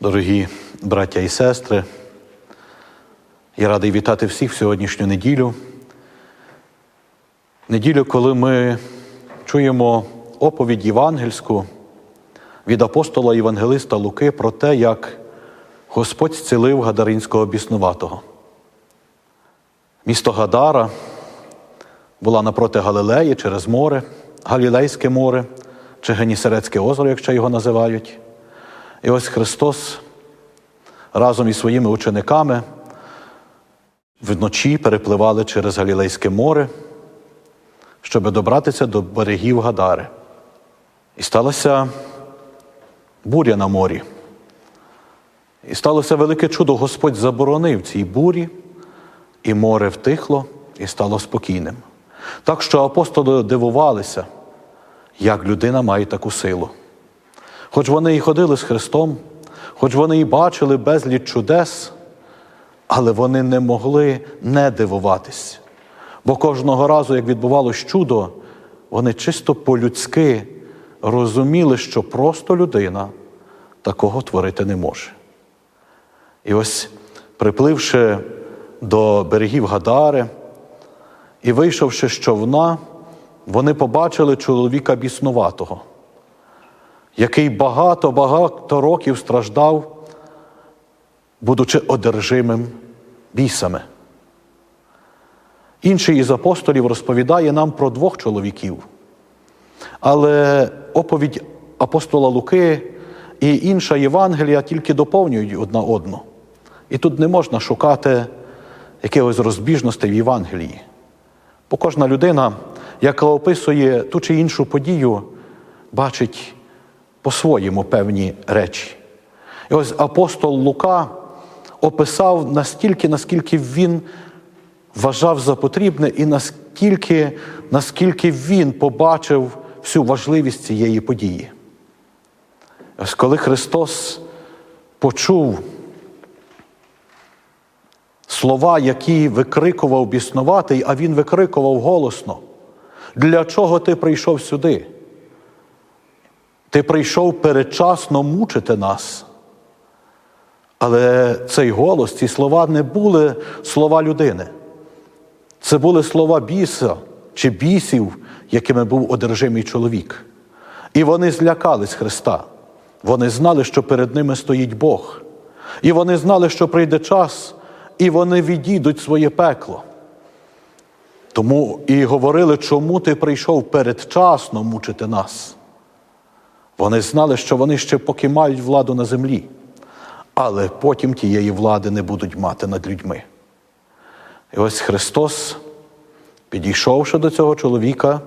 Дорогі браття і сестри, я радий вітати всіх в сьогоднішню неділю. Неділю, коли ми чуємо оповідь євангельську від апостола Євангелиста Луки про те, як Господь зцілив Гадаринського біснуватого. Місто Гадара була напроти Галилеї через море, Галілейське море чи Генісерецьке озеро, як ще його називають. І ось Христос разом із своїми учениками вночі перепливали через Галілейське море, щоб добратися до берегів Гадари. І сталося буря на морі. І сталося велике чудо. Господь заборонив цій бурі, і море втихло і стало спокійним. Так що апостоли дивувалися, як людина має таку силу. Хоч вони і ходили з Христом, хоч вони і бачили безліч чудес, але вони не могли не дивуватись. Бо кожного разу, як відбувалось чудо, вони чисто по-людськи розуміли, що просто людина такого творити не може. І ось, припливши до берегів Гадари і вийшовши з човна, вони побачили чоловіка біснуватого який багато-багато років страждав, будучи одержимим бісами. Інший із апостолів розповідає нам про двох чоловіків. Але оповідь апостола Луки і інша Євангелія тільки доповнюють одна одну. І тут не можна шукати якихось розбіжностей в Євангелії. Бо кожна людина, яка описує ту чи іншу подію, бачить по-своєму певні речі. І ось апостол Лука описав настільки, наскільки він вважав за потрібне, і наскільки, наскільки він побачив всю важливість цієї події. Ось коли Христос почув слова, які викрикував біснуватий, а Він викрикував голосно, для чого ти прийшов сюди? Ти прийшов передчасно мучити нас. Але цей голос, ці слова не були слова людини. Це були слова біса чи бісів, якими був одержимий чоловік. І вони злякались Христа. Вони знали, що перед ними стоїть Бог. І вони знали, що прийде час, і вони відійдуть своє пекло. Тому і говорили, чому ти прийшов передчасно мучити нас. Вони знали, що вони ще поки мають владу на землі, але потім тієї влади не будуть мати над людьми. І ось Христос, підійшовши до цього чоловіка,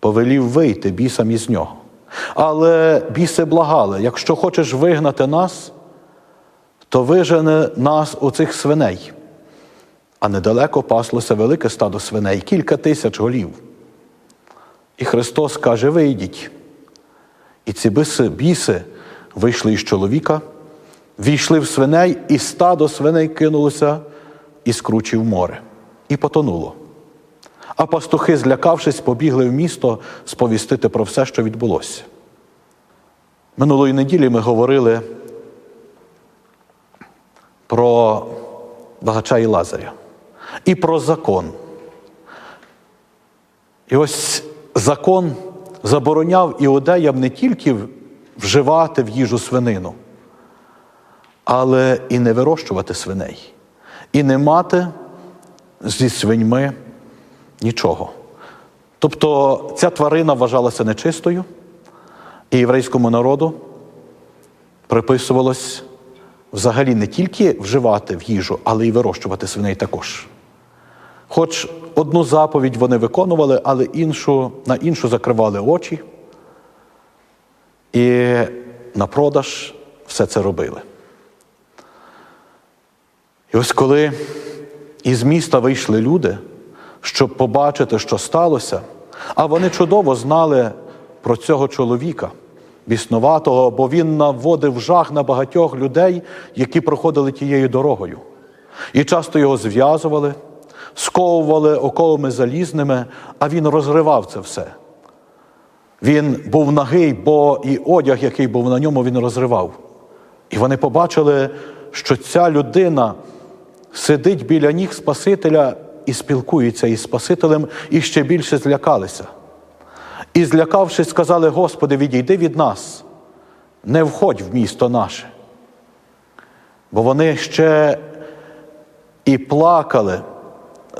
повелів вийти бісам із нього. Але біси благали, якщо хочеш вигнати нас, то вижене нас у цих свиней. А недалеко паслося велике стадо свиней, кілька тисяч голів. І Христос каже: вийдіть. І ці биси, біси вийшли із чоловіка, війшли в свиней, і стадо свиней кинулося і скручив море, і потонуло. А пастухи, злякавшись, побігли в місто сповістити про все, що відбулося. Минулої неділі ми говорили про багача і Лазаря і про закон. І ось закон забороняв іудеям не тільки вживати в їжу свинину, але і не вирощувати свиней, і не мати зі свиньми нічого. Тобто ця тварина вважалася нечистою, і єврейському народу приписувалось взагалі не тільки вживати в їжу, але й вирощувати свиней також. Хоч одну заповідь вони виконували, але іншу, на іншу закривали очі і на продаж все це робили. І ось коли із міста вийшли люди, щоб побачити, що сталося, а вони чудово знали про цього чоловіка, біснуватого, бо він наводив жах на багатьох людей, які проходили тією дорогою. І часто його зв'язували сковували оковами залізними, а він розривав це все. Він був нагий, бо і одяг, який був на ньому, він розривав. І вони побачили, що ця людина сидить біля ніг Спасителя і спілкується із Спасителем, і ще більше злякалися. І, злякавшись, сказали: Господи, відійди від нас, не входь в місто наше. Бо вони ще і плакали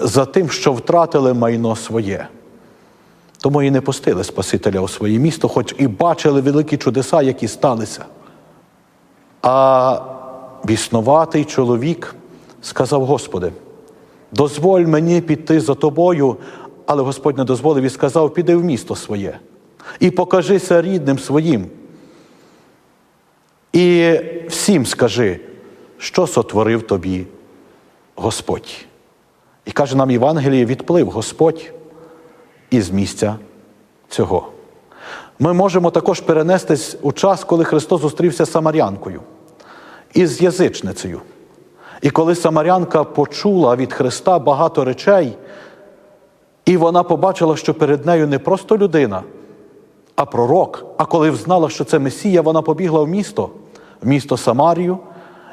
за тим, що втратили майно своє. Тому і не пустили Спасителя у своє місто, хоч і бачили великі чудеса, які сталися. А біснуватий чоловік сказав: Господи, дозволь мені піти за тобою, але Господь не дозволив і сказав: піди в місто своє і покажися рідним своїм. І всім скажи, що сотворив тобі Господь. І каже нам Євангеліє, відплив Господь із місця цього. Ми можемо також перенестись у час, коли Христос зустрівся з Самарянкою із язичницею. І коли Самарянка почула від Христа багато речей, і вона побачила, що перед нею не просто людина, а пророк. А коли взнала, що це Месія, вона побігла в місто, в місто Самарію,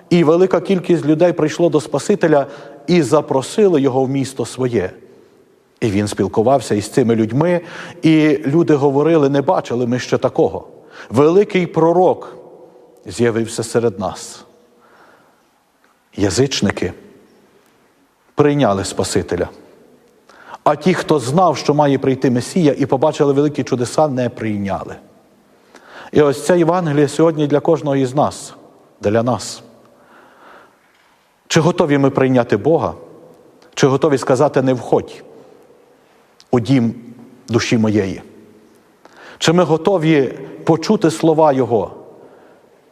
і велика кількість людей прийшло до Спасителя і запросили його в місто своє. І він спілкувався із цими людьми, і люди говорили: не бачили ми ще такого. Великий пророк з'явився серед нас. Язичники прийняли Спасителя. А ті, хто знав, що має прийти Месія, і побачили великі чудеса, не прийняли. І ось ця Євангелія сьогодні для кожного із нас, для нас. Чи готові ми прийняти Бога? Чи готові сказати не входь у дім душі моєї? Чи ми готові почути слова Його?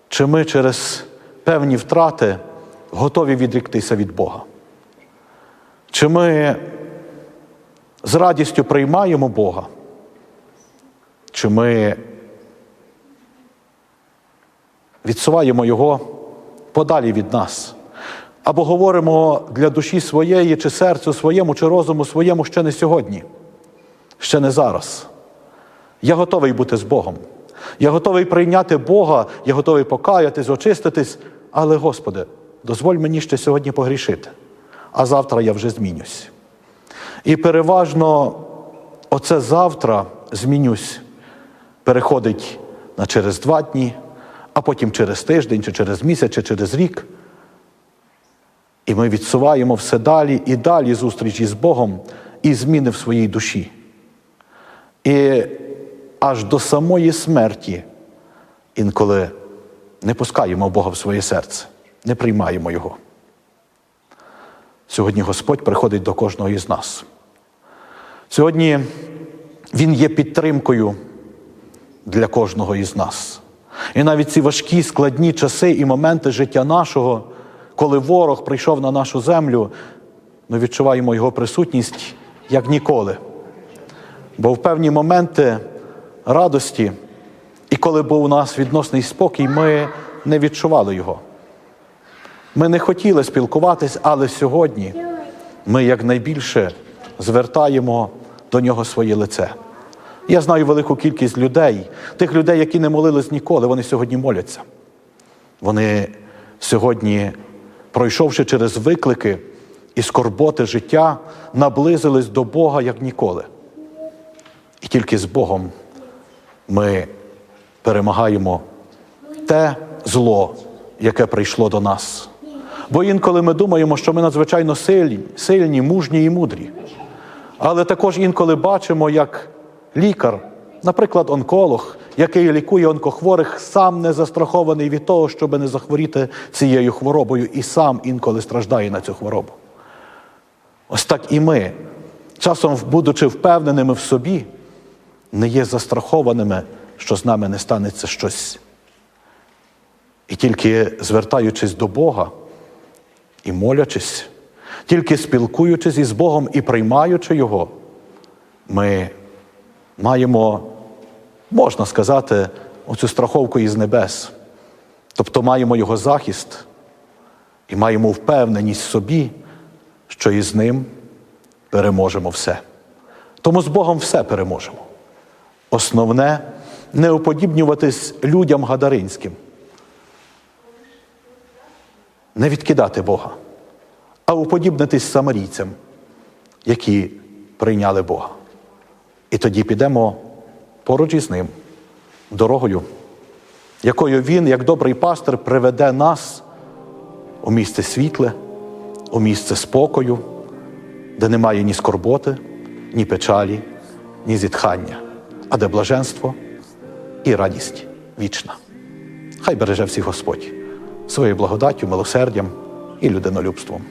Чи ми через певні втрати готові відріктися від Бога? Чи ми з радістю приймаємо Бога? Чи ми відсуваємо Його подалі від нас? Або говоримо для душі своєї, чи серцю своєму, чи розуму своєму ще не сьогодні, ще не зараз. Я готовий бути з Богом. Я готовий прийняти Бога, я готовий покаятись, очиститись, але, Господи, дозволь мені ще сьогодні погрішити, а завтра я вже змінюсь. І переважно оце завтра змінюсь, переходить на через два дні, а потім через тиждень, чи через місяць, чи через рік. І ми відсуваємо все далі і далі зустріч із Богом і зміни в своїй душі. І аж до самої смерті інколи не пускаємо Бога в своє серце, не приймаємо Його. Сьогодні Господь приходить до кожного із нас. Сьогодні Він є підтримкою для кожного із нас. І навіть ці важкі, складні часи і моменти життя нашого, коли ворог прийшов на нашу землю, ми відчуваємо його присутність як ніколи. Бо в певні моменти радості, і коли був у нас відносний спокій, ми не відчували його. Ми не хотіли спілкуватись, але сьогодні ми якнайбільше звертаємо до нього своє лице. Я знаю велику кількість людей, тих людей, які не молились ніколи, вони сьогодні моляться. Вони сьогодні, пройшовши через виклики і скорботи життя, наблизились до Бога як ніколи. І тільки з Богом ми перемагаємо те зло, яке прийшло до нас. Бо інколи ми думаємо, що ми надзвичайно сильні, сильні, мужні і мудрі. Але також інколи бачимо, як лікар, наприклад, онколог, який лікує онкохворих, сам не застрахований від того, щоб не захворіти цією хворобою, і сам інколи страждає на цю хворобу. Ось так і ми, часом, будучи впевненими в собі, не є застрахованими, що з нами не станеться щось. І тільки звертаючись до Бога і молячись, тільки спілкуючись із Богом і приймаючи Його, ми маємо, можна сказати, оцю страховку із небес. Тобто маємо Його захист і маємо впевненість в собі, що із ним переможемо все. Тому з Богом все переможемо. Основне не уподібнюватись людям гадаринським. не відкидати Бога, а уподібнитись самарійцям, які прийняли Бога. І тоді підемо поруч із ним дорогою, якою він, як добрий пастир, приведе нас у місце світле, у місце спокою, де немає ні скорботи, ні печалі, ні зітхання, а де блаженство і радість вічна. Хай береже всіх Господь своєю благодаттю, милосердям і людинолюбством.